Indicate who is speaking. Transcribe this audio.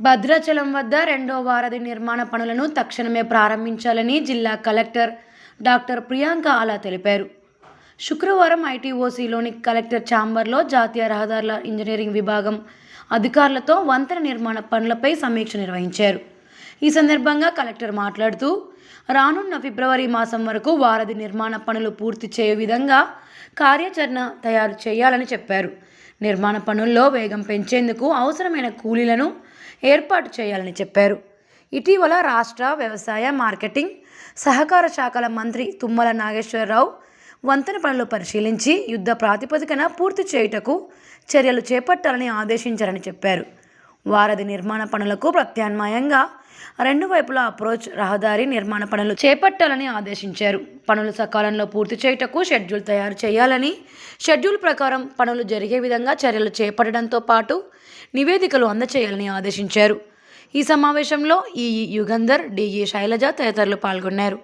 Speaker 1: భద్రాచలం వద్ద రెండో వారధి నిర్మాణ పనులను తక్షణమే ప్రారంభించాలని జిల్లా కలెక్టర్ డాక్టర్ ప్రియాంక ఆలా తెలిపారు. శుక్రవారం ఐటీఓసీలోని కలెక్టర్ ఛాంబర్లో జాతీయ రహదారుల ఇంజనీరింగ్ విభాగం అధికారులతో వంతెన నిర్మాణ పనులపై సమీక్ష నిర్వహించారు. ఈ సందర్భంగా కలెక్టర్ మాట్లాడుతూ రానున్న ఫిబ్రవరి మాసం వరకు వారధి నిర్మాణ పనులు పూర్తి చేయే విధంగా కార్యాచరణ తయారు చేయాలని చెప్పారు. నిర్మాణ పనుల్లో వేగం పెంచేందుకు అవసరమైన కూలీలను ఏర్పాటు చేయాలని చెప్పారు. ఇటీవల రాష్ట్ర వ్యవసాయ మార్కెటింగ్ సహకార శాఖల మంత్రి తుమ్మల నాగేశ్వరరావు వంతెన పనులు పరిశీలించి యుద్ధ ప్రాతిపదికన పూర్తి చేయుటకు చర్యలు చేపట్టాలని ఆదేశించారని చెప్పారు. వారధి నిర్మాణ పనులకు ప్రత్యామ్నాయంగా రెండు వైపులా అప్రోచ్ రహదారి నిర్మాణ పనులు చేపట్టాలని ఆదేశించారు. పనులు సకాలంలో పూర్తి చేయుటకు షెడ్యూల్ తయారు చేయాలని షెడ్యూల్ ప్రకారం పనులు జరిగే విధంగా చర్యలు చేపట్టడంతో పాటు నివేదికలు అందచేయాలని ఆదేశించారు. ఈ సమావేశంలో ఈఈ యుగంధర్ డిఈ శైలజ తదితరులు పాల్గొన్నారు.